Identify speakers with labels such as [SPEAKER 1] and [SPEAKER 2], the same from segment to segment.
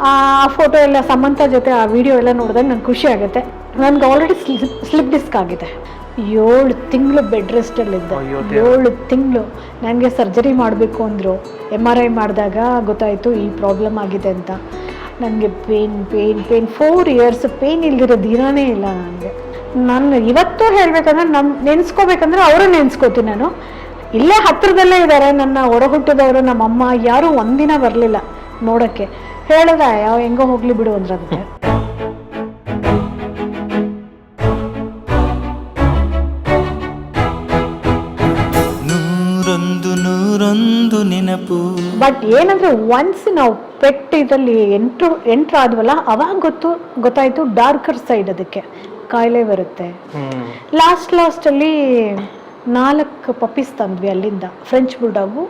[SPEAKER 1] ಆ ಫೋಟೋ ಎಲ್ಲ ಸಮಂತ ಜೊತೆ ಆ ವಿಡಿಯೋ ಎಲ್ಲ ನೋಡಿದಾಗ ನಂಗೆ ಖುಷಿ ಆಗುತ್ತೆ. ನನಗೆ ಆಲ್ರೆಡಿ ಸ್ಲಿಪ್ ಸ್ಲಿಪ್ ಡಿಸ್ಕ್ ಆಗಿದೆ. ಏಳು ತಿಂಗಳು ಬೆಡ್ ರೆಸ್ಟಲ್ಲಿದ್ದೆ ಏಳು ತಿಂಗಳು. ನನಗೆ ಸರ್ಜರಿ ಮಾಡಬೇಕು ಅಂದರು. ಎಂ ಆರ್ ಐ ಮಾಡಿದಾಗ ಗೊತ್ತಾಯಿತು ಈ ಪ್ರಾಬ್ಲಮ್ ಆಗಿದೆ ಅಂತ. ನನಗೆ pain pain pain four years pain ಇಲ್ದಿರೋ ದಿನನೇ ಇಲ್ಲ ನನಗೆ. ನಾನು ಇವತ್ತು ಹೇಳಬೇಕಂದ್ರೆ ನಮ್ಮ ನೆನೆಸ್ಕೋಬೇಕಂದ್ರೆ ಅವರು ನೆನೆಸ್ಕೋತೀನಿ ನಾನು. ಇಲ್ಲೇ ಹತ್ತಿರದಲ್ಲೇ ಇದ್ದಾರೆ ನನ್ನ ಒಡಹುಟ್ಟಿದವರು ನಮ್ಮಮ್ಮ ಯಾರೂ ಒಂದಿನ ಬರಲಿಲ್ಲ ನೋಡೋಕ್ಕೆ. ಹೇಳಿದ? ಯಾವ ಹೆಂಗೋ ಹೋಗ್ಲಿ ಬಿಡು ಅಂದ್ರಂತೆ
[SPEAKER 2] ನೂರೊಂದು ನೂರೊಂದು ನೆನಪು.
[SPEAKER 1] ಬಟ್ ಏನಂದ್ರೆ ಒನ್ಸ್ ನಾವು ಪೆಟ್ ಇದರಲ್ಲಿ ಎಂಟ್ರು ಎಂಟ್ರ್ ಆದ್ವಲ್ಲ ಅವಾಗ ಗೊತ್ತು ಗೊತ್ತಾಯ್ತು ಡಾರ್ಕರ್ ಸೈಡ್ ಅದಕ್ಕೆ. ಕಾಯಿಲೆ ಬರುತ್ತೆ.
[SPEAKER 3] ಲಾಸ್ಟ್
[SPEAKER 1] ಲಾಸ್ಟ್ ಅಲ್ಲಿ ನಾಲ್ಕು ಪಪ್ಪೀಸ್ ತಂದ್ವಿ ಅಲ್ಲಿಂದ. ಫ್ರೆಂಚ್ ಬುಲ್ಡಾಗು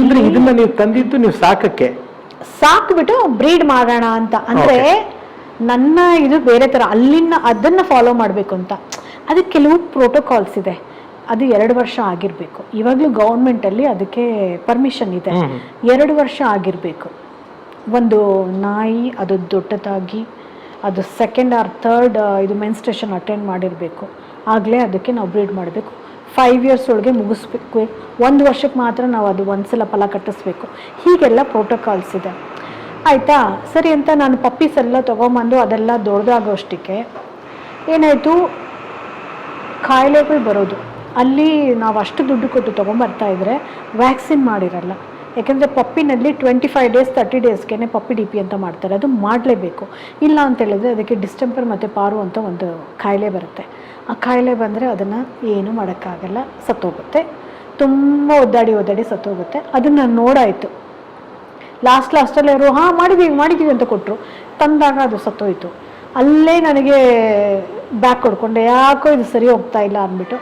[SPEAKER 3] ಅಂದ್ರೆ ಇದನ್ನ ನೀವು ತಂದಿದ್ದು ನೀವು ಸಾಕಕ್ಕೆ.
[SPEAKER 1] ಸಾಕ್ಬಿಟ್ಟು ಬ್ರೀಡ್ ಮಾಡೋಣ ಅಂತ. ಅಂದ್ರೆ ನನ್ನ ಇದು ಬೇರೆ ತರ ಅಲ್ಲಿನ ಅದನ್ನ ಫಾಲೋ ಮಾಡಬೇಕು ಅಂತ. ಅದಕ್ಕೆ ಕೆಲವು ಪ್ರೋಟೋಕಾಲ್ಸ್ ಇದೆ. ಅದು ಎರಡು ವರ್ಷ ಆಗಿರಬೇಕು. ಇವಾಗಲೂ ಗೌರ್ಮೆಂಟಲ್ಲಿ ಅದಕ್ಕೆ ಪರ್ಮಿಷನ್ ಇದೆ. ಎರಡು ವರ್ಷ ಆಗಿರಬೇಕು. ಒಂದು ನಾಯಿ ಅದು ದೊಡ್ಡದಾಗಿ ಅದು ಸೆಕೆಂಡ್ ಆರ್ ಥರ್ಡ್ ಇದು ಮೆನ್ಸ್ಟ್ರೇಷನ್ ಅಟೆಂಡ್ ಮಾಡಿರಬೇಕು. ಆಗ್ಲೇ ಅದಕ್ಕೆ ನಾವು ಬ್ರೀಡ್ ಮಾಡಬೇಕು. ಫೈವ್ ಇಯರ್ಸ್ ಒಳಗೆ ಮುಗಿಸ್ಬೇಕು. ಒಂದು ವರ್ಷಕ್ಕೆ ಮಾತ್ರ ನಾವು ಅದು ಒಂದ್ಸಲ ಫಲ ಕಟ್ಟಿಸ್ಬೇಕು. ಹೀಗೆಲ್ಲ ಪ್ರೋಟೋಕಾಲ್ಸ್ ಇದೆ. ಆಯಿತಾ? ಸರಿ ಅಂತ ನಾನು ಪಪ್ಪೀಸ್ ಎಲ್ಲ ತೊಗೊಂಬಂದು ಅದೆಲ್ಲ ದೊಡ್ಡದಾಗೋಷ್ಟಕ್ಕೆ ಏನಾಯಿತು? ಕಾಯಿಲೆಗಳು ಬರೋದು. ಅಲ್ಲಿ ನಾವು ಅಷ್ಟು ದುಡ್ಡು ಕೊಟ್ಟು ತೊಗೊಂಬರ್ತಾ ಇದ್ರೆ ವ್ಯಾಕ್ಸಿನ್ ಮಾಡಿರಲ್ಲ. ಯಾಕೆಂದರೆ ಪಪ್ಪಿನಲ್ಲಿ ಟ್ವೆಂಟಿ ಫೈವ್ ಡೇಸ್ ತರ್ಟಿ ಡೇಸ್ಗೆ ಪಪ್ಪಿ ಡಿ ಪಿ ಅಂತ ಮಾಡ್ತಾರೆ. ಅದು ಮಾಡಲೇಬೇಕು. ಇಲ್ಲ ಅಂತ ಹೇಳಿದ್ರೆ ಅದಕ್ಕೆ ಡಿಸ್ಟೆಂಪರ್ ಮತ್ತು ಪಾರು ಅಂತ ಒಂದು ಕಾಯಿಲೆ ಬರುತ್ತೆ. ಆ ಕಾಯಿಲೆ ಬಂದರೆ ಅದನ್ನು ಏನು ಮಾಡೋಕ್ಕಾಗಲ್ಲ, ಸತ್ತೋಗುತ್ತೆ. ತುಂಬ ಒದ್ದಾಡಿ ಒದ್ದಾಡಿ ಸತ್ತೋಗುತ್ತೆ. ಅದನ್ನು ನೋಡಾಯಿತು. ಲಾಸ್ಟ್ ಲಾಸ್ಟಲ್ಲಿ ಅವರು ಹಾಂ ಮಾಡಿದ್ದೀವಿ ಮಾಡಿದ್ದೀವಿ ಅಂತ ಕೊಟ್ಟರು ತಂದಾಗ ಅದು ಸತ್ತೋಯಿತು. ಅಲ್ಲೇ ನನಗೆ ಬ್ಯಾಕ್ ಕೊಡ್ಕೊಂಡೆ ಯಾಕೋ ಇದು ಸರಿ ಹೋಗ್ತಾ ಇಲ್ಲ ಅಂದ್ಬಿಟ್ಟು.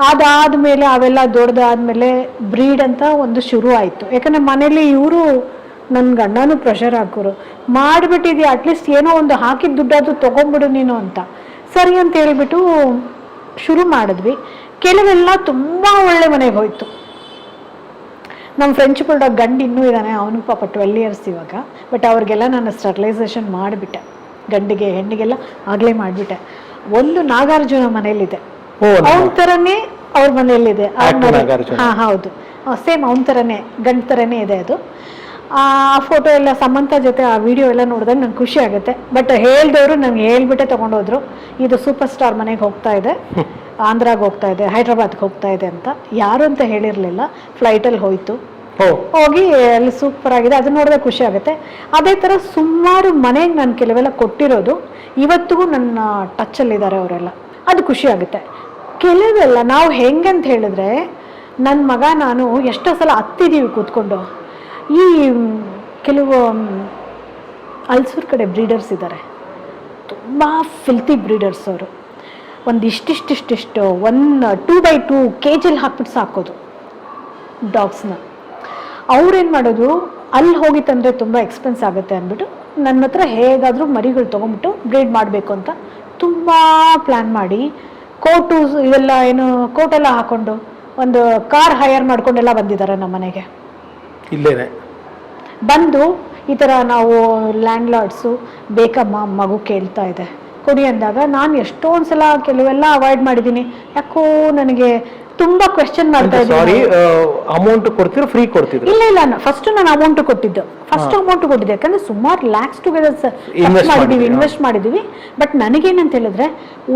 [SPEAKER 1] ಅದಾದಮೇಲೆ ಅವೆಲ್ಲ ದೊಡ್ಡದಾದ್ಮೇಲೆ ಬ್ರೀಡ್ ಅಂತ ಒಂದು ಶುರು ಆಯಿತು. ಯಾಕಂದರೆ ಮನೇಲಿ ಇವರು ನನ್ನ ಗಂಡನೂ ಪ್ರೆಷರ್ ಹಾಕೋರು. ಮಾಡಿಬಿಟ್ಟಿದ್ಯಾ ಅಟ್ಲೀಸ್ಟ್ ಏನೋ ಒಂದು ಹಾಕಿದ ದುಡ್ಡಾದ್ರು ತೊಗೊಂಬಿಡು ನೀನು ಅಂತ. ಸರಿ ಅಂತ ಹೇಳಿಬಿಟ್ಟು ಶುರು ಮಾಡಿದ್ವಿ. ಕೆಲವೆಲ್ಲ ತುಂಬ ಒಳ್ಳೆ ಮನೆಗೆ ಹೋಯಿತು. ನಮ್ಮ ಫ್ರೆಂಚ್ ಬುಲ್ಡಾಗ್ ಗಂಡು ಇನ್ನೂ ಇದ್ದಾನೆ ಅವನು ಪಾಪ ಟ್ವೆಲ್ ಇಯರ್ಸ್ ಇವಾಗ. ಬಟ್ ಅವ್ರಿಗೆಲ್ಲ ನಾನು ಸ್ಟರ್ಲೈಸೇಷನ್ ಮಾಡಿಬಿಟ್ಟೆ. ಗಂಡಿಗೆ, ಹೆಣ್ಣಿಗೆಲ್ಲ ಆಗಲೇ ಮಾಡಿಬಿಟ್ಟೆ. ಒಂದು ನಾಗಾರ್ಜುನ ಮನೇಲಿದೆ ಅವನ ತರನೇ ಅವ್ರ
[SPEAKER 3] ಮನೆಯಲ್ಲಿದೆ.
[SPEAKER 1] ಹಾ ಹೌದು. ಸೇಮ್ ಅವ್ನ ತರನೇ ಗಂಡ ತರನೇ ಇದೆ ಅದು. ಆ ಫೋಟೋ ಎಲ್ಲ ಸಮಂತ ಜೊತೆ ಆ ವಿಡಿಯೋ ಎಲ್ಲ ನೋಡಿದಾಗ ನಂಗೆ ಖುಷಿ ಆಗುತ್ತೆ. ಬಟ್ ಹೇಳ್ದವರು ನಂಗೆ ಹೇಳ್ಬಿಟ್ಟೆ ತೊಗೊಂಡೋದ್ರು. ಇದು ಸೂಪರ್ ಸ್ಟಾರ್ ಮನೆಗೆ ಹೋಗ್ತಾ ಇದೆ. ಆಂಧ್ರಾಗೆ ಹೋಗ್ತಾ ಇದೆ ಹೈದ್ರಾಬಾದ್ಗೆ ಹೋಗ್ತಾ ಇದೆ ಅಂತ. ಯಾರು ಅಂತ ಹೇಳಿರಲಿಲ್ಲ. ಫ್ಲೈಟಲ್ಲಿ ಹೋಯ್ತು. ಹೋಗಿ ಅಲ್ಲಿ ಸೂಪರ್ ಆಗಿದೆ. ಅದನ್ನ ನೋಡಿದ್ರೆ ಖುಷಿ ಆಗುತ್ತೆ. ಅದೇ ಥರ ಸುಮಾರು ಮನೆಗೆ ನಾನು ಕೆಲವೆಲ್ಲ ಕೊಟ್ಟಿರೋದು ಇವತ್ತಿಗೂ ನನ್ನ ಟಚ್ಚಲ್ಲಿದ್ದಾರೆ ಅವರೆಲ್ಲ. ಅದು ಖುಷಿ ಆಗುತ್ತೆ. ಕೆಲವೆಲ್ಲ, ನಾವು ಹೆಂಗಂತ ಹೇಳಿದ್ರೆ ನನ್ನ ಮಗ ನಾನು ಎಷ್ಟೋ ಸಲ ಹತ್ತಿದ್ದೀವಿ ಕೂತ್ಕೊಂಡು. ಈ ಕೆಲವು ಅಲ್ಸೂರ್ ಕಡೆ ಬ್ರೀಡರ್ಸ್ ಇದ್ದಾರೆ ತುಂಬ ಫಿಲ್ತಿ ಬ್ರೀಡರ್ಸ್ ಅವರು. ಒಂದು ಇಷ್ಟಿಷ್ಟಿಷ್ಟಿಷ್ಟು ಒನ್ ಟೂ ಬೈ ಟೂ ಕೆ ಜಿಲಿ ಹಾಕ್ಬಿಟ್ಟು ಸಾಕೋದು ಡಾಗ್ಸ್ನ. ಅವ್ರೇನು ಮಾಡೋದು ಅಲ್ಲಿ ಹೋಗಿ ತಂದರೆ ತುಂಬ ಎಕ್ಸ್ಪೆನ್ಸ್ ಆಗುತ್ತೆ ಅಂದ್ಬಿಟ್ಟು ನನ್ನ ಹತ್ರ ಹೇಗಾದರೂ ಮರಿಗಳು ತೊಗೊಂಬಿಟ್ಟು ಬ್ರೀಡ್ ಮಾಡಬೇಕು ಅಂತ ತುಂಬ ಪ್ಲ್ಯಾನ್ ಮಾಡಿ ಕೋಟು ಇವೆಲ್ಲ ಏನು ಕೋಟೆಲ್ಲ ಹಾಕೊಂಡು ಒಂದು ಕಾರ್ ಹೈಯರ್ ಮಾಡ್ಕೊಂಡೆಲ್ಲ ಬಂದಿದ್ದಾರೆ ನಮ್ಮ ಮನೆಗೆ.
[SPEAKER 3] ಇಲ್ಲೇನೆ.
[SPEAKER 1] ಬಂದು ಈ ಥರ ನಾವು ಲ್ಯಾಂಡ್ ಲಾರ್ಡ್ಸು ಬೇಕಮ್ಮ ಮಗು ಕೇಳ್ತಾ ಇದೆ. ಕೊಡಿ ಅಂದಾಗ ನಾನು ಎಷ್ಟೊಂದು ಸಲ ಕೆಲವೆಲ್ಲ ಅವಾಯ್ಡ್ ಮಾಡಿದ್ದೀನಿ. ಯಾಕೋ ನನಗೆ ತುಂಬಾ ಕ್ವೆಶನ್ ಮಾಡ್ತಾ
[SPEAKER 3] ಸಾರಿ
[SPEAKER 1] ಇದ್ದೀನಿ
[SPEAKER 3] ಅಮೌಂಟ್ ಕೊಡ್ತೀರ ಫ್ರೀ ಕೊಡ್ತಿದ್ರು
[SPEAKER 1] ಇಲ್ಲ ಇಲ್ಲ ಫಸ್ಟ್ ನಾನು ಅಮೌಂಟ್ ಕೊಟ್ಟಿದ್ದು. ಫಸ್ಟ್ ಅಮೌಂಟ್ ಕೊಟ್ಟಿದ್ದೆ. ಯಾಕಂದ್ರೆ ಸುಮಾರು ಲ್ಯಾಕ್ಸ್ ಟುಗೆದರ್
[SPEAKER 3] ಇನ್ವೆಸ್ಟ್
[SPEAKER 1] ಮಾಡಿದೀವಿ ಇನ್ವೆಸ್ಟ್ ಮಾಡಿದೀವಿ. ಬಟ್ ನನಗೇನಂತ ಹೇಳಿದ್ರೆ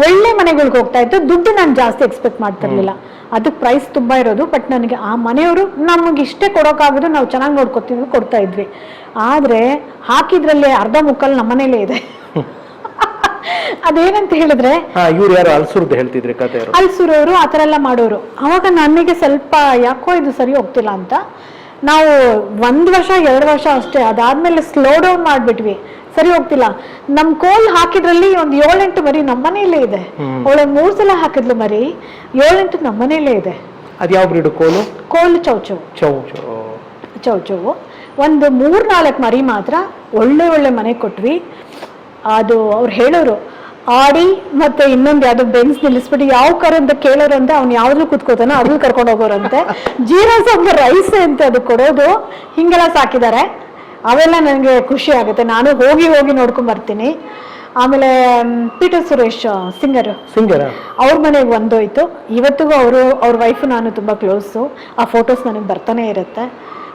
[SPEAKER 1] ಒಳ್ಳೆ ಮನೆಗಳಿಗೆ ಹೋಗ್ತಾ ಇತ್ತು ದುಡ್ಡು ನಾನು ಜಾಸ್ತಿ ಎಕ್ಸ್ಪೆಕ್ಟ್ ಮಾಡ್ತಿರ್ಲಿಲ್ಲ. ಅದಕ್ಕೆ ಪ್ರೈಸ್ ತುಂಬಾ ಇರೋದು ಬಟ್ ನನಗೆ ಆ ಮನೆಯವರು ನಮಗೆ ಇಷ್ಟೇ ಕೊಡೋಕ್ಕಾಗೋದು ನಾವು ಚೆನ್ನಾಗಿ ನೋಡ್ಕೊತಿದ್ವಿ ಕೊಡ್ತಾ ಇದ್ವಿ. ಆದ್ರೆ ಹಾಕಿದ್ರಲ್ಲಿ ಅರ್ಧ ಮುಕ್ಕಲ್ ನಮ್ಮ ಮನೇಲೇ ಇದೆ. ಅದೇನಂತ ಹೇಳಿದ್ರೆ
[SPEAKER 3] ಇವ್ರು ಯಾರು ಅಲ್ಸುರ್ದು ಹೇಳ್ತಿದ್ರಿ ಕತೆ
[SPEAKER 1] ಅಲ್ಸುರೋರು ಆ ಥರ ಎಲ್ಲ ಮಾಡೋರು. ಅವಾಗ ನನಗೆ ಸ್ವಲ್ಪ ಯಾಕೋ ಇದು ಸರಿ ಹೋಗ್ತಿಲ್ಲ ಅಂತ. ನಾವು ಒಂದು ವರ್ಷ ಎರಡು ವರ್ಷ ಅಷ್ಟೇ ಅದಾದ್ಮೇಲೆ ಸ್ಲೋ ಡೌನ್ ಮಾಡಿಬಿಟ್ವಿ. ಸರಿ ಹೋಗ್ತಿಲ್ಲ. ನಮ್ಮ ಕೋಲ್ ಹಾಕಿದ್ರಲ್ಲಿ ಒಂದು ಏಳೆಂಟು ಮರಿ ನಮ್ಮ ಮನೆಯಲ್ಲೇ ಇದೆ. ಒಳ್ಳೆ ಮೂರು ಸಲ ಹಾಕಿದ್ಲು ಮರಿ ಏಳೆಂಟು ನಮ್ಮ ಮನೆಯಲ್ಲೇ ಇದೆ.
[SPEAKER 3] ಯಾವ ಬ್ರೀಡು ಕೋಲು?
[SPEAKER 1] ಕೋಲ್ ಚೌಚೌ
[SPEAKER 3] ಚೌ. ಚೌ
[SPEAKER 1] ಚೌಚೌವು ಒಂದು ಮೂರ್ ನಾಲ್ಕು ಮರಿ ಮಾತ್ರ ಒಳ್ಳೆ ಒಳ್ಳೆ ಮನೆ ಕೊಟ್ವಿ. ಅದು ಅವ್ರು ಹೇಳೋರು ಆಡಿ ಮತ್ತೆ ಇನ್ನೊಂದು ಯಾವ್ದು ಬೆನ್ಸ್ ನಿಲ್ಲಿಸ್ಬಿಟ್ಟು ಯಾವ ಕರ ಅಂತ ಕೇಳೋರು ಅಂತ ಅವ್ನು ಯಾವ್ದು ಕುತ್ಕೋತಾನೋ ಅದ್ರಲ್ಲಿ ಕರ್ಕೊಂಡು ಹೋಗೋರಂತೆ. ಜೀರಾ ಸಾಂಬಾರ್ ರೈಸ್ ಅಂತ ಅದು ಕೊಡೋದು ಹಿಂಗೆಲ್ಲ ಸಾಕಿದ್ದಾರೆ ಅವೆಲ್ಲ ನನಗೆ ಖುಷಿ ಆಗುತ್ತೆ. ನಾನು ಹೋಗಿ ಹೋಗಿ ನೋಡ್ಕೊಂಡ್ ಬರ್ತೀನಿ. ಆಮೇಲೆ ಪೀಟರ್ ಸುರೇಶ್ ಸಿಂಗರ್
[SPEAKER 3] ಸಿಂಗರ್
[SPEAKER 1] ಅವ್ರ ಮನೆಗೆ ಒಂದೋಯ್ತು. ಇವತ್ತಿಗೂ ಅವರು ಅವ್ರ ವೈಫ್ ನಾನು ತುಂಬ ಕ್ಲೋಸು ಆ ಫೋಟೋಸ್ ನನಗೆ ಬರ್ತಾನೆ ಇರುತ್ತೆ.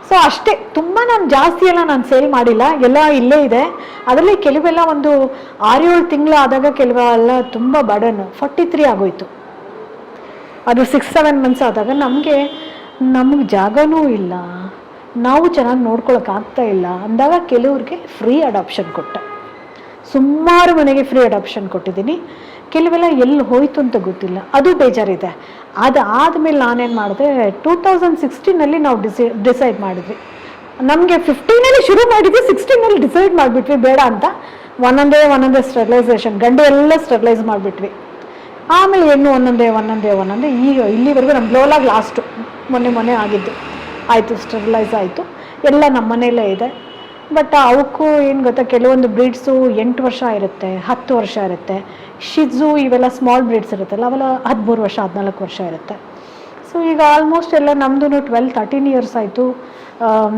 [SPEAKER 1] ಸೊ ಅಷ್ಟೇ, ತುಂಬ ನಾನು ಜಾಸ್ತಿ ಎಲ್ಲ ನಾನು ಸೇಲ್ ಮಾಡಿಲ್ಲ. ಎಲ್ಲ ಇಲ್ಲೇ ಇದೆ. ಅದರಲ್ಲಿ ಕೆಲವೆಲ್ಲ ಒಂದು ಆರೇಳು ತಿಂಗಳು ಆದಾಗ ಕೆಲವೆಲ್ಲ ತುಂಬ ಬಡನ್ ಫಾರ್ಟಿ ತ್ರೀ ಆಗೋಯ್ತು. ಅದು ಸಿಕ್ಸ್ ಸೆವೆನ್ ಮಂತ್ಸ್ ಆದಾಗ ನಮಗೆ ನಮಗೆ ಜಾಗನೂ ಇಲ್ಲ. ನಾವು ಚೆನ್ನಾಗಿ ನೋಡ್ಕೊಳಕ್ ಆಗ್ತಾ ಇಲ್ಲ. ಅಂದಾಗ ಕೆಲವ್ರಿಗೆ ಫ್ರೀ ಅಡಾಪ್ಷನ್ ಕೊಟ್ಟೆ. ಸುಮಾರು ಮನೆಗೆ ಫ್ರೀ ಅಡಾಪ್ಷನ್ ಕೊಟ್ಟಿದ್ದೀನಿ. ಕೆಲವೆಲ್ಲ ಎಲ್ಲಿ ಹೋಯ್ತು ಅಂತ ಗೊತ್ತಿಲ್ಲ. ಅದು ಬೇಜಾರಿದೆ. ಅದು ಆದಮೇಲೆ ನಾನೇನು ಮಾಡಿದೆ ಟೂ ತೌಸಂಡ್ ಸಿಕ್ಸ್ಟೀನಲ್ಲಿ ನಾವು ಡಿಸೈ ಡಿಸೈಡ್ ಮಾಡಿದ್ವಿ. ನಮಗೆ ಫಿಫ್ಟೀನಲ್ಲಿ ಶುರು ಮಾಡಿದ್ವಿ ಸಿಕ್ಸ್ಟೀನಲ್ಲಿ ಡಿಸೈಡ್ ಮಾಡಿಬಿಟ್ವಿ, ಬೇಡ ಅಂತ. ಒಂದೊಂದೇ ಒಂದೊಂದೇ ಸ್ಟೆರಿಲೈಸೇಷನ್ ಗಂಡು ಎಲ್ಲ ಸ್ಟೆರಿಲೈಸ್ ಮಾಡಿಬಿಟ್ವಿ. ಆಮೇಲೆ ಹೆಣ್ಣು ಒಂದೊಂದೇ ಒಂದೊಂದೇ ಒಂದೊಂದೇ, ಈಗ ಇಲ್ಲಿವರೆಗೂ ನಮ್ಮ ಲೋಲಾಗಿ ಲಾಸ್ಟು ಮೊನ್ನೆ ಮೊನ್ನೆ ಆಗಿದ್ದು. ಆಯಿತು ಸ್ಟೆರಿಲೈಸ್ ಆಯಿತು. ಎಲ್ಲ ನಮ್ಮ ಮನೆಯಲ್ಲೇ ಇದೆ. ಬಟ್ ಅವಕ್ಕೂ ಏನು ಗೊತ್ತಾ, ಕೆಲವೊಂದು ಬ್ರೀಡ್ಸು ಎಂಟು ವರ್ಷ ಇರುತ್ತೆ, ಹತ್ತು ವರ್ಷ ಇರುತ್ತೆ. ಶಿಜು ಇವೆಲ್ಲ ಸ್ಮಾಲ್ ಬ್ರೀಡ್ಸ್ ಇರುತ್ತಲ್ಲ, ಅವೆಲ್ಲ ಹದಿಮೂರು ವರ್ಷ, ಹದಿನಾಲ್ಕು ವರ್ಷ ಇರುತ್ತೆ. ಸೊ ಈಗ ಆಲ್ಮೋಸ್ಟ್ ಎಲ್ಲ ನಮ್ಮದು ಟ್ವೆಲ್ ತರ್ಟೀನ್ ಇಯರ್ಸ್ ಆಯಿತು.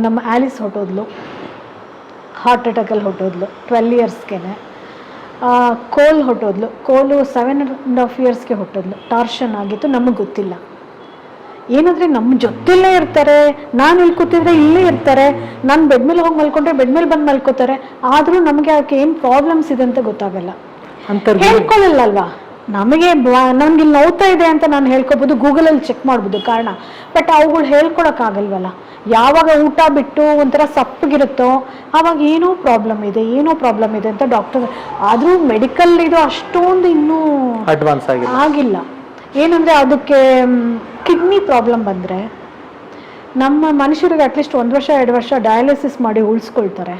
[SPEAKER 1] ನಮ್ಮ ಆ್ಯಲಿಸ್ ಹೊಟ್ಟೋದ್ಲು. ಹಾರ್ಟ್ ಅಟ್ಯಾಕಲ್ಲಿ ಹೊಟ್ಟೋದ್ಲು ಟ್ವೆಲ್ ಇಯರ್ಸ್ಗೆ ಕೋಲ್ ಹೊಟ್ಟೋದ್ಲು. ಕೋಲು ಸೆವೆನ್ ಆ್ಯಂಡ್ ಹಾಫ್ ಇಯರ್ಸ್ಗೆ ಹೊಟ್ಟೋದ್ಲು. ಟಾರ್ಷನ್ ಆಗಿತ್ತು, ನಮಗೆ ಗೊತ್ತಿಲ್ಲ. ಏನಂದ್ರೆ ನಮ್ಮ ಜೊತೆಲ್ಲೇ ಇರ್ತಾರೆ ನಾನು ಇಲ್ಲಿ ಕೂತಿದ್ರೆ ಇಲ್ಲೇ ಇರ್ತಾರೆ ನಾನು ಬೆಡ್ ಮೇಲೆ ಹೋಗಿ ಮಲ್ಕೊಂಡ್ರೆ ಬೆಡ್ ಮೇಲೆ ಬಂದು ಮಲ್ಕೋತಾರೆ ಆದರೂ ನಮಗೆ ಅದಕ್ಕೆ ಏನು ಪ್ರಾಬ್ಲಮ್ಸ್ ಇದೆ ಅಂತ ಗೊತ್ತಾಗಲ್ಲ.
[SPEAKER 3] ಅಂತ
[SPEAKER 1] ಹೇಳ್ಕೊಳ್ಳಲ್ಲ ಅಲ್ವಾ ನಮಗೆ ನಮ್ಗೆ ಇಲ್ಲಿ ನೋವ್ತಾ ಇದೆ ಅಂತ ನಾನು ಹೇಳ್ಕೊಬೋದು ಗೂಗಲಲ್ಲಿ ಚೆಕ್ ಮಾಡ್ಬೋದು ಕಾರಣ. ಬಟ್ ಅವುಗಳು ಹೇಳ್ಕೊಳಕ್ಕಾಗಲ್ವಲ್ಲ? ಯಾವಾಗ ಊಟ ಬಿಟ್ಟು ಒಂಥರ ಸಪ್ಪಗಿರುತ್ತೋ ಆವಾಗ ಏನೋ ಪ್ರಾಬ್ಲಮ್ ಇದೆ ಏನೋ ಪ್ರಾಬ್ಲಮ್ ಇದೆ ಅಂತ ಡಾಕ್ಟರ್ ಆದರೂ ಮೆಡಿಕಲ್ ಇದು ಅಷ್ಟೊಂದು ಇನ್ನೂ
[SPEAKER 3] ಅಡ್ವಾನ್ಸ್
[SPEAKER 1] ಆಗಿಲ್ಲ. ಏನಂದ್ರೆ ಅದಕ್ಕೆ ಕಿಡ್ನಿ ಪ್ರಾಬ್ಲಮ್ ಬಂದರೆ ನಮ್ಮ ಮನುಷ್ಯರಿಗೆ ಅಟ್ಲೀಸ್ಟ್ ಒಂದು ವರ್ಷ, ಎರಡು ವರ್ಷ ಡಯಾಲಿಸಿಸ್ ಮಾಡಿ ಉಳಿಸ್ಕೊಳ್ತಾರೆ.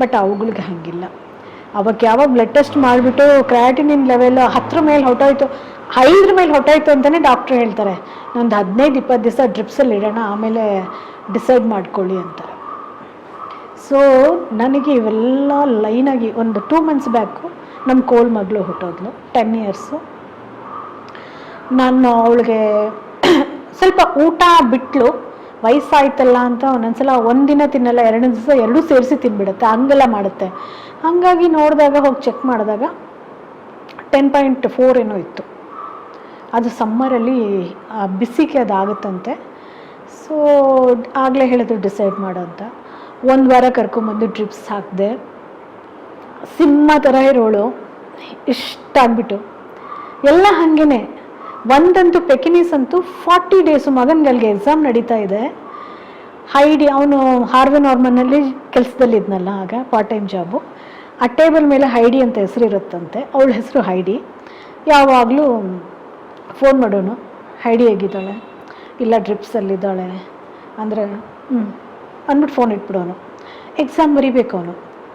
[SPEAKER 1] ಬಟ್ ಅವುಗಳಿಗೆ ಹಾಗಿಲ್ಲ. ಅವಾಗ ಯಾವಾಗ ಬ್ಲಡ್ ಟೆಸ್ಟ್ ಮಾಡಿಬಿಟ್ಟು ಕ್ರಾಟಿನಿನ್ ಲೆವೆಲ್ ಹತ್ತರ ಮೇಲೆ ಹೊಟ್ಟೋಯ್ತು ಐದರ ಮೇಲೆ ಹೊಟ್ಟೋಯ್ತು ಅಂತಲೇ ಡಾಕ್ಟ್ರ್ ಹೇಳ್ತಾರೆ. ಒಂದು ಹದಿನೈದು, ಇಪ್ಪತ್ತು ದಿವಸ ಡ್ರಿಪ್ಸಲ್ಲಿ ಇಡೋಣ, ಆಮೇಲೆ ಡಿಸೈಡ್ ಮಾಡ್ಕೊಳ್ಳಿ ಅಂತಾರೆ. ಸೊ ನನಗೆ ಇವೆಲ್ಲ ಲೈನಾಗಿ ಒಂದು ಟೂ ಮಂತ್ಸ್ ಬ್ಯಾಕು ನಮ್ಮ ಕೋಲ್ ಮಗಳು ಹುಟ್ಟೋದ್ಲು ಟೆನ್ ಇಯರ್ಸು ನಾನು ಅವಳಿಗೆ ಸ್ವಲ್ಪ ಊಟ ಬಿಟ್ಲು, ವಯಸ್ಸಾಯ್ತಲ್ಲ ಅಂತ ಒಂದೊಂದ್ಸಲ ಒಂದಿನ ತಿನ್ನಲ್ಲ ಎರಡನೇ ದಿವಸ ಎರಡೂ ಸೇರಿಸಿ ತಿನ್ಬಿಡುತ್ತೆ, ಹಂಗೆಲ್ಲ ಮಾಡುತ್ತೆ. ಹಾಗಾಗಿ ನೋಡಿದಾಗ, ಹೋಗಿ ಚೆಕ್ ಮಾಡಿದಾಗ ಟೆನ್ ಪಾಯಿಂಟ್ ಫೋರ್ ಏನೋ ಇತ್ತು. ಅದು ಸಮ್ಮರಲ್ಲಿ ಬಿಸಿಗೆ ಅದಾಗುತ್ತಂತೆ. ಸೊ ಆಗಲೇ ಹೇಳಿದ್ರು ಡಿಸೈಡ್ ಮಾಡು ಅಂತ. ಒಂದು ವಾರ ಕರ್ಕೊಂಬಂದು ಡ್ರಿಪ್ಸ್ ಹಾಕಿದೆ. ಸಿಂಹ ಥರ ಇರೋಳು. ಇಷ್ಟಾಗ್ಬಿಟ್ಟು. ಎಲ್ಲ ಹಾಗೇನೆ. ಒಂದಂತೂ ಪೆಕಿನೀಸ್ ಅಂತೂ ಫಾರ್ಟಿ ಡೇಸು ಮಗನ್ಗಳಿಗೆ ಎಕ್ಸಾಮ್ ನಡೀತಾ ಇದೆ. ಹೈಡಿ ಅವನು ಹಾರ್ವೆ ನಾರ್ಮನ್ನಲ್ಲಿ ಕೆಲಸದಲ್ಲಿದ್ನಲ್ಲ ಆಗ ಪಾರ್ಟ್ ಟೈಮ್ ಜಾಬು ಆ ಟೇಬಲ್ ಮೇಲೆ ಹೈಡಿ ಅಂತ ಹೆಸರು ಇರುತ್ತಂತೆ. ಅವಳ ಹೆಸರು ಹೈಡಿ ಯಾವಾಗಲೂ ಫೋನ್ ಮಾಡೋನು. ಹೈಡಿ ಹೇಗಿದ್ದಾಳೆ? ಇಲ್ಲ ಡ್ರಿಪ್ಸಲ್ಲಿದ್ದಾಳೆ ಅಂದರೆ ಹ್ಞೂ ಅಂದ್ಬಿಟ್ಟು ಫೋನ್ ಇಟ್ಬಿಡೋನು. ಎಕ್ಸಾಮ್ ಬರೀಬೇಕು ಅವನು.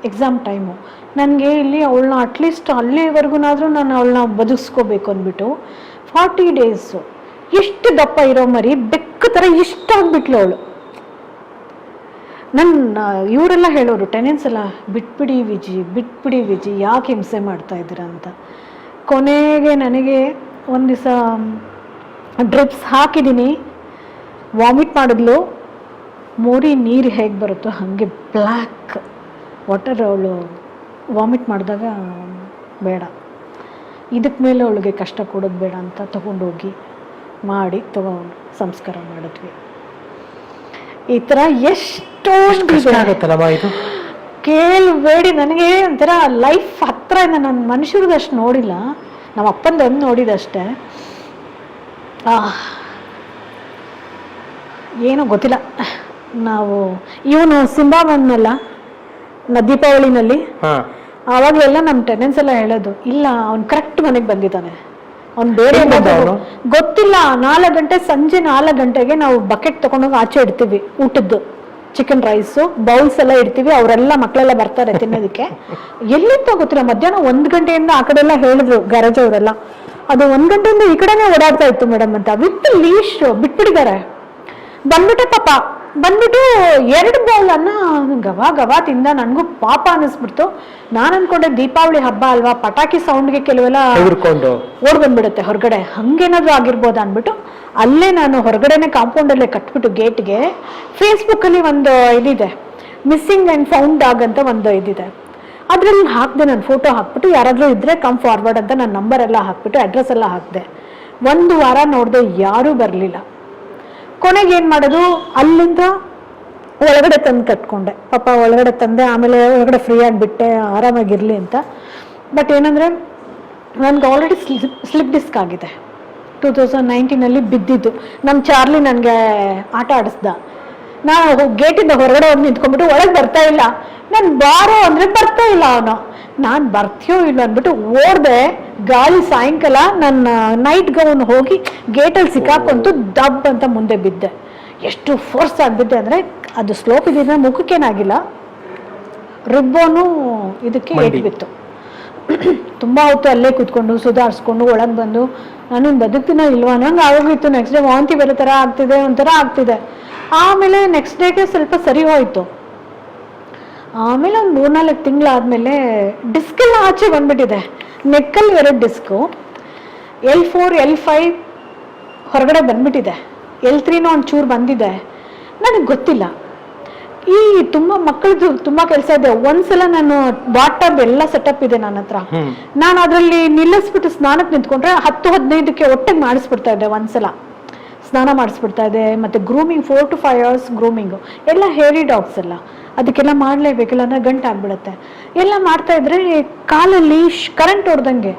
[SPEAKER 1] ಎಕ್ಸಾಮ್ ಟೈಮು ನನಗೆ ಇಲ್ಲಿ ಅವಳನ್ನ ಅಟ್ಲೀಸ್ಟ್ ಅಲ್ಲಿವರೆಗೂನಾದರೂ ನಾನು ಅವಳನ್ನ ಬದುಕಿಸ್ಕೋಬೇಕು ಅಂದ್ಬಿಟ್ಟು. Forty days. ಎಷ್ಟು ದಪ್ಪ ಇರೋ ಮರಿ ಬೆಕ್ಕು ಥರ ಇಷ್ಟ ಆಗ್ಬಿಟ್ಲು ಅವಳು. ನನ್ನ ಇವರೆಲ್ಲ ಹೇಳೋರು, ಟೆನೆನ್ಸ್ ಎಲ್ಲ ಬಿಟ್ಬಿಡಿ ವಿಜಿ ಬಿಟ್ಬಿಡಿ ವಿಜಿ, ಯಾಕೆ ಹಿಂಸೆ ಮಾಡ್ತಾ ಇದ್ದೀರಾ ಅಂತ. ಕೊನೆಗೆ ನನಗೆ ಒಂದು ದಿವಸ ಡ್ರಿಪ್ಸ್ ಹಾಕಿದ್ದೀನಿ ವಾಮಿಟ್ ಮಾಡಿದ್ಲು. ಮೋರಿ ನೀರು ಹೇಗೆ ಬರುತ್ತೋ ಹಾಗೆ ಬ್ಲ್ಯಾಕ್ ವಾಟರ್ ಅವಳು ವಾಮಿಟ್ ಮಾಡಿದಾಗ, ಬೇಡ. ಇದಕ್ಕೆ ಮೇಲೆ ಅವಳಿಗೆ ಕಷ್ಟ ಕೊಡೋದು ಬೇಡ ಅಂತ ತಗೊಂಡೋಗಿ ಮಾಡಿ ತಗೊಂಡು ಸಂಸ್ಕಾರ ಮಾಡಿದ್ವಿ. ಈ ಥರ
[SPEAKER 3] ಕಷ್ಟ
[SPEAKER 1] ಇದೆ. ಕೇಳಬೇಡಿ ನನಗೆ ಒಂಥರ ಲೈಫ್ ಹತ್ರ ನನ್ನ ಮನುಷ್ಯರದಷ್ಟು ನೋಡಿಲ್ಲ. ನಮ್ಮ ಅಪ್ಪಂದೊಂದು ನೋಡಿದಷ್ಟೇ. ಆ ಏನೋ ಗೊತ್ತಿಲ್ಲ. ನಾವು ಇವನು ಸಿಂಬಾ ಬಂದ್ನಲ್ಲ ನ ದೀಪಾವಳಿನಲ್ಲಿ.
[SPEAKER 3] ಹಾ.
[SPEAKER 1] ಆವಾಗಲೆಲ್ಲ ನಮ್ಮ ಟೆನೆನ್ಸ್ ಎಲ್ಲ ಹೇಳೋದು ಇಲ್ಲ ಅವ್ನು ಕರೆಕ್ಟ್ ಮನೆಗೆ ಬಂದಿದ್ದಾನೆ. ಅವ್ನು ಬೇರೆ? ಗೊತ್ತಿಲ್ಲ ನಾಲ್ಕು ಗಂಟೆ ಸಂಜೆ ನಾಲ್ಕು ಗಂಟೆಗೆ ನಾವು ಬಕೆಟ್ ತಗೊಂಡೋಗಿ ಆಚೆ ಇಡ್ತೀವಿ ಊಟದ್ದು. ಚಿಕನ್ ರೈಸು ಬೌಲ್ಸ್ ಎಲ್ಲ ಇಡ್ತೀವಿ ಅವರೆಲ್ಲ ಮಕ್ಕಳೆಲ್ಲ ಬರ್ತಾರೆ ತಿನ್ನೋದಕ್ಕೆ. ಎಲ್ಲಿಂದ ಗೊತ್ತಿಲ್ಲ ಮಧ್ಯಾಹ್ನ ಒಂದು ಗಂಟೆಯಿಂದ ಆ ಕಡೆ ಎಲ್ಲ ಹೇಳಿದ್ರು ಗ್ಯಾರೇಜ್ ಅವರೆಲ್ಲ. ಅದು ಒಂದು ಗಂಟೆಯಿಂದ ಈ ಕಡೆನೇ ಓಡಾಡ್ತಾ ಇತ್ತು ಮೇಡಮ್ ಅಂತ. ವಿತ್ ಲೀಶ್ ಬಿಟ್ಬಿಡಿದ್ದಾರೆ ಬಂದ್ಬಿಟ್ಟೆ ಪಾಪ. ಬಂದ್ಬಿಟ್ಟು ಎರಡು ಬೌಲನ್ನು ಅನ್ನ ಗವಾ ಗವಾ ತಿಂದ ನನಗೂ ಪಾಪ ಅನ್ನಿಸ್ಬಿಡ್ತು ನಾನು ಅನ್ಕೊಂಡೆ ದೀಪಾವಳಿ ಹಬ್ಬ ಅಲ್ವಾ ಪಟಾಕಿ ಸೌಂಡ್ಗೆ ಕೆಲವೆಲ್ಲ ಓಡ್ ಬಂದ್ಬಿಡುತ್ತೆ ಹೊರಗಡೆ. ಹಂಗೇನಾದ್ರೂ ಆಗಿರ್ಬೋದು ಅಂದ್ಬಿಟ್ಟು ಅಲ್ಲೇ ನಾನು ಹೊರಗಡೆನೆ ಕಾಂಪೌಂಡಲ್ಲೇ ಕಟ್ಬಿಟ್ಟು ಗೇಟ್ಗೆ ಫೇಸ್ಬುಕ್ಕಲ್ಲಿ ಒಂದು ಇದಿದೆ. ಮಿಸ್ಸಿಂಗ್ ಆ್ಯಂಡ್ ಫೌಂಡ್ ಡಾಗ್ ಅಂತ ಒಂದು ಇದಿದೆ. ಅದರಲ್ಲಿ ಹಾಕಿದೆ ನಾನು ಫೋಟೋ ಹಾಕ್ಬಿಟ್ಟು ಯಾರಾದರೂ ಇದ್ದರೆ ಕಮ್ ಫಾರ್ವರ್ಡ್ ಅಂತ ನನ್ನ ನಂಬರ್ ಎಲ್ಲ ಹಾಕ್ಬಿಟ್ಟು ಅಡ್ರೆಸ್ ಎಲ್ಲ ಹಾಕಿದೆ. ಒಂದು ವಾರ ನೋಡಿದೆ ಯಾರೂ ಬರಲಿಲ್ಲ. ಕೊನೆಗೆ ಏನು ಮಾಡೋದು? ಅಲ್ಲಿಂದ ಒಳಗಡೆ ತಂದು ಕಟ್ಕೊಂಡೆ. ಪಾಪ ಒಳಗಡೆ ತಂದೆ ಆಮೇಲೆ ಒಳಗಡೆ ಫ್ರೀ ಆಗಿಬಿಟ್ಟೆ ಆರಾಮಾಗಿರಲಿ ಅಂತ. ಬಟ್ ಏನಂದರೆ, ನನಗೆ ಆಲ್ರೆಡಿ ಸ್ಲಿಪ್ ಸ್ಲಿಪ್ ಡಿಸ್ಕ್ ಆಗಿದೆ. ಟೂ ತೌಸಂಡ್ ನೈನ್ಟೀನಲ್ಲಿ ಬಿದ್ದಿದ್ದು. ನಮ್ಮ ಚಾರ್ಲಿ ನನಗೆ ಆಟ ಆಡಿಸ್ದ. ನಾನು ಗೇಟಿಂದ ಹೊರಗಡೆ ಹೋಗಿ ನಿಂತ್ಕೊಂಡ್ಬಿಟ್ಟು ಒಳಗೆ ಬರ್ತಾ ಇಲ್ಲ. ನಾನು ಬಾರೋ ಅಂದರೆ ಬರ್ತಾ ಇಲ್ಲ ಅವನು. ನಾನು ಬರ್ತೀಯೋ ಇಲ್ಲ ಅಂದ್ಬಿಟ್ಟು ಓಡ್ದೆ. ಗಾಳಿ ಸಾಯಂಕಾಲ ನನ್ನ ನೈಟ್ ಗೌನ್ ಹೋಗಿ ಗೇಟಲ್ಲಿ ಸಿಕ್ಕಾಕೊಂತು ದಬ್ ಅಂತ ಮುಂದೆ ಬಿದ್ದೆ. ಎಷ್ಟು ಫೋರ್ಸ್ ಆಗಿಬಿದ್ದೆ ಅಂದರೆ ಅದು ಸ್ಲೋಪ್ ಇದನ್ನ ಮುಖಕ್ಕೇನಾಗಿಲ್ಲ. ರಿಬ್ಬೋನು ಇದಕ್ಕೆ. ಏಟ್ ಬಿತ್ತು ತುಂಬ ಹೊತ್ತು ಅಲ್ಲೇ ಕೂತ್ಕೊಂಡು ಸುಧಾರಿಸ್ಕೊಂಡು ಒಳಗೆ ಬಂದು ನಾನು ಬದುಕ್ತೀನೋ ಇಲ್ವಾ? ನಂಗೆ ಆಗೋಗಿತ್ತು. ನೆಕ್ಸ್ಟ್ ಡೇ ವಾಂತಿ ಬರೋ ಥರ ಆಗ್ತಿದೆ ಒಂಥರ ಆಗ್ತಿದೆ. ಆಮೇಲೆ ನೆಕ್ಸ್ಟ್ ಡೇಗೆ ಸ್ವಲ್ಪ ಸರಿ ಹೋಯಿತು. ಆಮೇಲೆ ಒಂದು ಮೂರ್ನಾಲ್ಕು ತಿಂಗಳಾದಮೇಲೆ ಡಿಸ್ಕ್ ಎಲ್ಲ ಆಚೆ ಬಂದ್ಬಿಟ್ಟಿದೆ. ನೆಕ್ಕಲ್ಲಿ ಎರಡು disc L four L five ಹೊರಗಡೆ ಬಂದ್ಬಿಟ್ಟಿದೆ. ಎಲ್ ತ್ರೀನೂ ಒಂದು ಚೂರು ಬಂದಿದೆ. ನನಗೆ ಗೊತ್ತಿಲ್ಲ. ಈ ತುಂಬ ಮಕ್ಕಳದು ತುಂಬ ಕೆಲಸ ಇದೆ. ಒಂದ್ಸಲ ನಾನು ವಾಟರ್ ಟಬ್ ಎಲ್ಲ ಸೆಟಪ್ ಇದೆ ನನ್ನ ಹತ್ರ. ನಾನು ಅದರಲ್ಲಿ ನಿಲ್ಲಿಸ್ಬಿಟ್ಟು ಸ್ನಾನಕ್ಕೆ ನಿಂತ್ಕೊಂಡ್ರೆ ಹತ್ತು ಹದಿನೈದಕ್ಕೆ ಒಟ್ಟಿಗೆ ಮಾಡಿಸ್ಬಿಡ್ತಾ ಇದ್ದೆ ಒಂದ್ಸಲ. ಸ್ನಾನ ಮಾಡಿಸ್ಬಿಡ್ತಾ ಇದೆ, ಮತ್ತು grooming four to five hours grooming ಎಲ್ಲ ಹೇರಿ ಡಾಗ್ಸ್ ಎಲ್ಲ ಅದಕ್ಕೆಲ್ಲ ಮಾಡಲೇಬೇಕಿಲ್ಲ ಅಂದರೆ ಗಂಟು ಆಗ್ಬಿಡುತ್ತೆ. ಎಲ್ಲ ಮಾಡ್ತಾ ಇದ್ರೆ ಕಾಲಲ್ಲಿ ಕರೆಂಟ್ ಹೊಡೆದಂಗೆ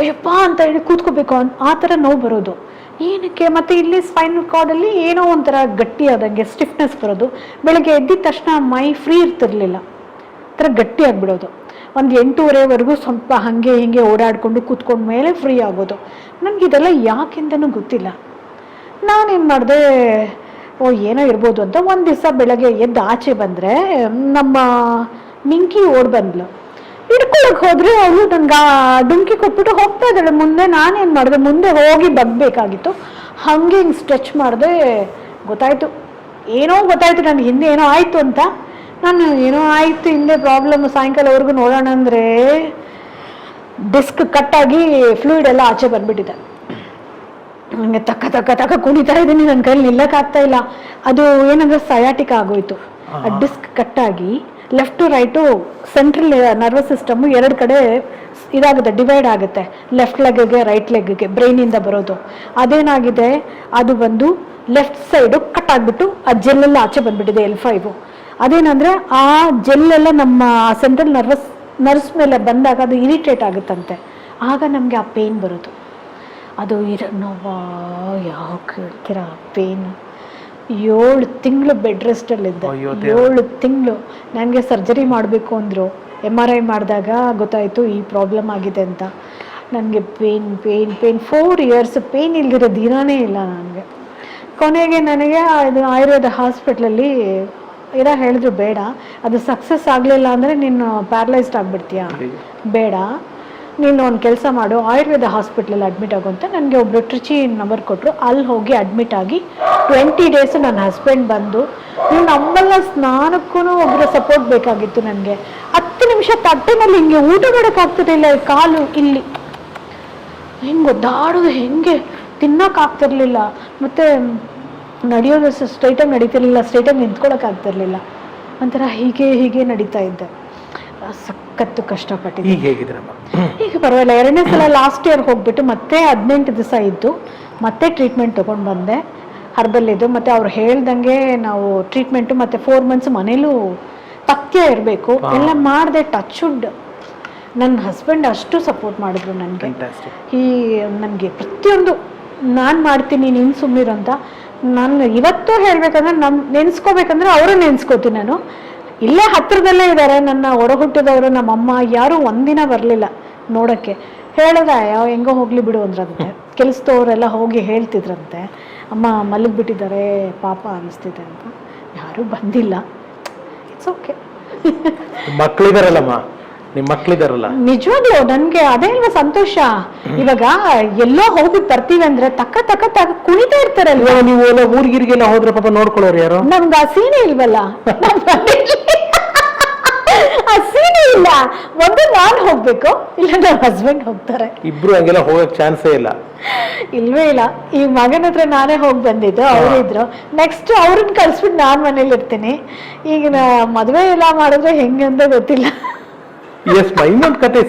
[SPEAKER 1] ಅಯ್ಯಪ್ಪ ಅಂತ ಹೇಳಿ ಕೂತ್ಕೋಬೇಕು. ಆ ಥರ ನೋವು ಬರೋದು. ಏನಕ್ಕೆ? ಮತ್ತೆ ಇಲ್ಲಿ ಸ್ಪೈನಲ್ ಕಾರ್ಡಲ್ಲಿ ಏನೋ ಒಂಥರ ಗಟ್ಟಿ ಆದಂಗೆ ಸ್ಟಿಫ್ನೆಸ್ ಬರೋದು. ಬೆಳಗ್ಗೆ ಎದ್ದಿದ ತಕ್ಷಣ ಮೈ ಫ್ರೀ ಇರ್ತಿರ್ಲಿಲ್ಲ. ಥರ ಗಟ್ಟಿ ಆಗ್ಬಿಡೋದು. ಒಂದು ಎಂಟೂವರೆವರೆಗೂ ಸ್ವಲ್ಪ ಹಾಗೆ ಹಿಂಗೆ ಓಡಾಡಿಕೊಂಡು ಕೂತ್ಕೊಂಡ ಮೇಲೆ ಫ್ರೀ ಆಗೋದು. ನನಗೆ ಇದೆಲ್ಲ ಯಾಕೆಂದನೂ ಗೊತ್ತಿಲ್ಲ. ನಾನೇನು ಮಾಡಿದೆ? ಓ, ಏನೋ ಇರ್ಬೋದು ಅಂತ ಒಂದು ದಿವಸ ಬೆಳಗ್ಗೆ ಎದ್ದು ಆಚೆ ಬಂದರೆ ನಮ್ಮ ಮಿಂಕಿ ಓಡ್ ಬಂದ್ಲು. ಹಿಡ್ಕೊಳಕ್ ಹೋದ್ರೆ ಅವಳು ನನ್ಗೆ ಡುಂಕಿ ಕೊಟ್ಬಿಟ್ಟು ಹೋಗ್ತಾ ಇದ್ದಾಳೆ. ಮುಂದೆ ನಾನೇನು ಮಾಡಿದೆ? ಮುಂದೆ ಹೋಗಿ ಬಗ್ಬೇಕಾಗಿತ್ತು. ಹಂಗೆ ಹಿಂಗೆ ಸ್ಟ್ರೆಚ್ ಮಾಡಿದೆ. ಗೊತ್ತಾಯ್ತು. ಏನೋ ಗೊತ್ತಾಯ್ತು ನನಗೆ ಹಿಂದೆ ಏನೋ ಆಯಿತು ಅಂತ. ನಾನು ಏನೋ ಆಯಿತು, ಹಿಂದೆ ಪ್ರಾಬ್ಲಮ್ ಸಾಯಂಕಾಲವರೆಗೂ ನೋಡೋಣ ಅಂದರೆ, ಡಿಸ್ಕ್ ಕಟ್ಟಾಗಿ ಫ್ಲೂಯಿಡ್ ಎಲ್ಲ ಆಚೆ ಬಂದ್ಬಿಟ್ಟಿದೆ. ನನಗೆ ತಕ್ಕ ತಕ್ಕ ತಕ್ಕ ಕುಣಿತಾ ಇದ್ದೀನಿ ನನ್ನ ಕೈಲಿ ನಿಲ್ಲಕ್ಕಾಗ್ತಾ ಇಲ್ಲ. ಅದು ಏನಂದ್ರೆ ಸಯಾಟಿಕ್ ಆಗೋಯ್ತು. ಆ ಡಿಸ್ಕ್ ಆಗಿ left to right central nervous system ಎರಡು ಕಡೆ ಇದಾಗುತ್ತೆ ಡಿವೈಡ್ ಆಗುತ್ತೆ. ಲೆಫ್ಟ್ ಲೆಗ್ಗೆ ರೈಟ್ ಲೆಗ್ಗೆ ಬ್ರೈನಿಂದ ಬರೋದು. ಅದೇನಾಗಿದೆ? ಅದು ಬಂದು ಲೆಫ್ಟ್ ಸೈಡು ಕಟ್ ಆಗಿಬಿಟ್ಟು ಆ ಜೆಲ್ಲೆಲ್ಲ ಆಚೆ ಬಂದ್ಬಿಟ್ಟಿದೆ ಎಲ್ ಫೈವು ಅದೇನಂದ್ರೆ ಆ ಜೆಲ್ಲೆಲ್ಲ ನಮ್ಮ ಸೆಂಟ್ರಲ್ ನರ್ವಸ್ ನರ್ವ್ಸ್ ಮೇಲೆ ಬಂದಾಗ ಅದು ಇರಿಟೇಟ್ ಆಗುತ್ತಂತೆ. ಆಗ ನಮಗೆ ಆ ಪೇನ್ ಬರೋದು. ಅದು ಇರ ನೋವಾ ಯಾವ ಕೇಳ್ತೀರ ಪೇನ್. ಏಳು ತಿಂಗಳು ಬೆಡ್ ರೆಸ್ಟಲ್ಲಿದ್ದೆ. ಏಳು ತಿಂಗಳು. ನನಗೆ ಸರ್ಜರಿ ಮಾಡಬೇಕು ಅಂದರು. ಎಂ ಆರ್ ಐ ಮಾಡಿದಾಗ ಗೊತ್ತಾಯಿತು ಈ ಪ್ರಾಬ್ಲಮ್ ಆಗಿದೆ ಅಂತ. ನನಗೆ pain pain pain. Four years pain ಇಲ್ದಿರೋ ದಿನಾನೇ ಇಲ್ಲ ನನಗೆ. ಕೊನೆಗೆ ನನಗೆ ಇದು ಆಯುರ್ವೇದ ಹಾಸ್ಪಿಟ್ಲಲ್ಲಿ ಇರ ಹೇಳಿದ್ರು ಬೇಡ. ಅದು ಸಕ್ಸಸ್ ಆಗಲಿಲ್ಲ ಅಂದರೆ ನೀನು ಪ್ಯಾರಲೈಸ್ಡ್ ಆಗಿಬಿಡ್ತೀಯಾ. ಬೇಡ. ನೀನು ಒಂದು ಕೆಲಸ ಮಾಡು, ಆಯುರ್ವೇದ ಹಾಸ್ಪಿಟ್ಲಲ್ಲಿ ಅಡ್ಮಿಟ್ ಆಗೋ ಅಂತ ನನಗೆ ಒಬ್ಬರು ಟ್ರಿಚಿ ನಂಬರ್ ಕೊಟ್ಟರು ಅಲ್ಲಿ ಹೋಗಿ ಅಡ್ಮಿಟ್ ಆಗಿ ಟ್ವೆಂಟಿ ಡೇಸು ನನ್ನ ಹಸ್ಬೆಂಡ್ ಬಂದು ನೀವು ನಮ್ಮಲ್ಲ ಸ್ನಾನಕ್ಕೂ ಒಬ್ಬರ ಸಪೋರ್ಟ್ ಬೇಕಾಗಿತ್ತು ನನಗೆ. ಹತ್ತು ನಿಮಿಷ ತಟ್ಟೆನಲ್ಲಿ ಹಿಂಗೆ ಊಟ ಮಾಡೋಕ್ಕಾಗ್ತಿರ್ಲಿಲ್ಲ ಕಾಲು ಇಲ್ಲಿ. ಹಿಂಗೆ ಒದ್ದಾಡೋದು, ಹೆಂಗೆ? ತಿನ್ನೋಕ್ಕಾಗ್ತಿರ್ಲಿಲ್ಲ ಮತ್ತು ನಡೆಯೋದು ಸ್ಟ್ರೈಟಾಗಿ ನಡೀತಿರ್ಲಿಲ್ಲ ಸ್ಟ್ರೈಟಾಗಿ ನಿಂತ್ಕೊಳ್ಳೋಕ್ಕಾಗ್ತಿರ್ಲಿಲ್ಲ ಒಂಥರ ಹೀಗೆ ಹೀಗೆ ನಡೀತಾ ಇದ್ದೆ. ಸಖತ್ತು ಕಷ್ಟಪಟ್ಟಿದ್ದೆ
[SPEAKER 3] ಈಗ ಹೇಗಿದ್ದೀರಮ್ಮ
[SPEAKER 1] ಈಗ ಪರವಾಗಿಲ್ಲ ಎರಡನೇ ಸಲ ಲಾಸ್ಟ್ ಇಯರ್ ಹೋಗ್ಬಿಟ್ಟು ಮತ್ತೆ ಹದಿನೆಂಟು ದಿವಸ ಇದ್ದು ಮತ್ತೆ ಟ್ರೀಟ್ಮೆಂಟ್ ತೊಗೊಂಡು ಬಂದೆ. ಹರ್ಬಲ್ ಇದು ಮತ್ತೆ ಅವ್ರು ಹೇಳ್ದಂಗೆ ನಾವು ಟ್ರೀಟ್ಮೆಂಟು ಮತ್ತೆ ಫೋರ್ ಮಂತ್ಸ್ ಮನೇಲೂ ಪಥ್ಯ ಇರಬೇಕು. ಎಲ್ಲ ಮಾಡಿದೆ ಟಚ್ ವುಡ್ ನನ್ನ ಹಸ್ಬೆಂಡ್ ಅಷ್ಟು ಸಪೋರ್ಟ್ ಮಾಡಿದ್ರು ನನಗೆ. ಈ ನನಗೆ ಪ್ರತಿಯೊಂದು ನಾನು ಮಾಡ್ತೀನಿ ನೀನು ಸುಮ್ಮಿರು ಅಂತ. ನಾನು ಇವತ್ತು ಹೇಳ್ಬೇಕಂದ್ರೆ ನಮ್ಮ ನೆನ್ಸ್ಕೋಬೇಕಂದ್ರೆ ಅವರು ನೆನ್ಸ್ಕೋತೀನಿ ನಾನು. ಇಲ್ಲೇ ಹತ್ರದಲ್ಲೇ ಇದ್ದಾರೆ ನನ್ನ ಒಡಹುಟ್ಟಿದವರು ನಮ್ಮಮ್ಮ ಯಾರೂ ಒಂದಿನ ಬರಲಿಲ್ಲ ನೋಡೋಕ್ಕೆ. ಹೇಳಿದೆ ಯಾವ ಹೆಂಗೋ ಹೋಗ್ಲಿ ಬಿಡು ಅಂದ್ರಂತೆ. ಕೆಲಸದವರೆಲ್ಲ ಹೋಗಿ ಹೇಳ್ತಿದ್ರಂತೆ. ಅಮ್ಮ ಮಲಗಿಬಿಟ್ಟಿದ್ದಾರೆ ಪಾಪ ಅನಿಸ್ತಿದೆ ಅಂತ. ಯಾರೂ ಬಂದಿಲ್ಲ. ಇಟ್ಸ್ ಓಕೆ
[SPEAKER 3] ಮಕ್ಳಿದಾರಲ್ಲಮ್ಮ? ನಿಮ್ ಮಕ್ಳಿದಾರಲ್ಲ?
[SPEAKER 1] ನಿಜವಾಗ್ಲು ನನ್ಗೆ ಅದೇ ಅಲ್ವಾ ಸಂತೋಷ. ಇವಾಗ ಎಲ್ಲೋ ಹೋಗಿ ಬರ್ತೀವಿ ಅಂದ್ರೆ ತಕ್ಕ ತಕ್ಕ ತಕ್ಕ ಕುಣಿತಾ ಇರ್ತಾರಲ್ವಾ?
[SPEAKER 3] ನೀವು ಎಲ್ಲ ಊರ್ಗಿರ್ಗೆಲ್ಲ ಹೋದ್ರೆ ಪಾಪ ನೋಡ್ಕೊಳ್ಳೋರು ಯಾರು?
[SPEAKER 1] ನಮ್ಗೆ ಆ ಸೀನೆ ಇಲ್ವಲ್ಲ? ನಮ್ ಮನೇಲಿ ಆ ಸೀನೆ ಇಲ್ಲ. ಒಂದು ನಾನು ಹೋಗ್ಬೇಕು ಇಲ್ಲ ನನ್ನ ಹಸ್ಬೆಂಡ್ ಹೋಗ್ತಾರೆ.
[SPEAKER 3] ಇಬ್ರು ಹಂಗೆಲ್ಲ ಹೋಗಕ್ ಚಾನ್ಸೇ ಇಲ್ಲ.
[SPEAKER 1] ಇಲ್ವೇ ಇಲ್ಲ. ಈ ಮಗನ ಹತ್ರ ನಾನೇ ಹೋಗಿ ಬಂದಿದ್ದು ಅವರಿದ್ರು ನೆಕ್ಸ್ಟ್ ಅವ್ರನ್ನ ಕಳ್ಸ್ಬಿಟ್ಟು ನಾನು ಮನೇಲಿ ಇರ್ತೀನಿ. ಈಗ ನಾ ಮದುವೆ ಎಲ್ಲ ಮಾಡಿದ್ರೆ ಹೆಂಗೆ ಅಂತ ಗೊತ್ತಿಲ್ಲ.
[SPEAKER 3] ಎಸ್ ಇನ್ನೊಂದು ಕತೆ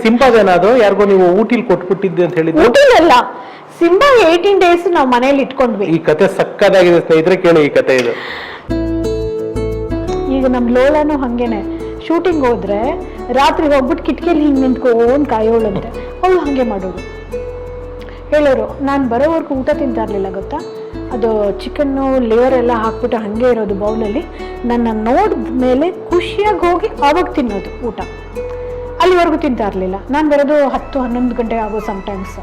[SPEAKER 3] ಅದು ಯಾರಿಗೋ ನೀವು ಊಟಿಲ್ ಕೊಟ್ಬಿಟ್ಟಿದ್ದೆ ಅಂತ ಹೇಳಿದ್ರು
[SPEAKER 1] ಊಟಿಲಲ್ಲ ಸಿಂಬಾ ಏಯ್ಟೀನ್ ಡೇಸ್ ನಾವು ಮನೇಲಿ ಇಟ್ಕೊಂಡ್ವಿ.
[SPEAKER 3] ಈ ಕತೆ ಸಕ್ಕದಾಗಿದೆ ಸ್ನೇಹಿತರೆ ಕೇಳಿ ಈ ಕತೆ ಇದು.
[SPEAKER 1] ಈಗ ನಮ್ಮ ಲೋಲಾನು ಹಂಗೇನೆ. ಶೂಟಿಂಗ್ ಹೋದ್ರೆ ರಾತ್ರಿ ಹೋಗ್ಬಿಟ್ಟು ಕಿಟಕಿಯಲ್ಲಿ ಹಿಂಗೆ ನಿಂತ್ಕೊಂಡು ಕಾಯೋಳಂತೆ. ಅವಳು ಹಾಗೆ ಮಾಡೋದು ಹೇಳೋರು, ನಾನು ಬರೋವರೆಗೂ ಊಟ ತಿಂತಾ ಇರಲಿಲ್ಲ ಗೊತ್ತಾ? ಅದು ಚಿಕನ್ನು ಲೇಯರ್ ಎಲ್ಲ ಹಾಕ್ಬಿಟ್ಟು ಹಾಗೆ ಇರೋದು ಬೌಲಲ್ಲಿ. ನನ್ನ ನೋಡಿದ ಮೇಲೆ ಖುಷಿಯಾಗಿ ಹೋಗಿ ಆವಾಗ ತಿನ್ನೋದು ಊಟ. ಅಲ್ಲಿವರೆಗೂ ತಿಂತಾ ಇರಲಿಲ್ಲ ನಾನು ಬರೋದು ಹತ್ತು ಹನ್ನೊಂದು ಗಂಟೆ ಆಗೋ ಸಮ್ಟೈಮ್ಸ್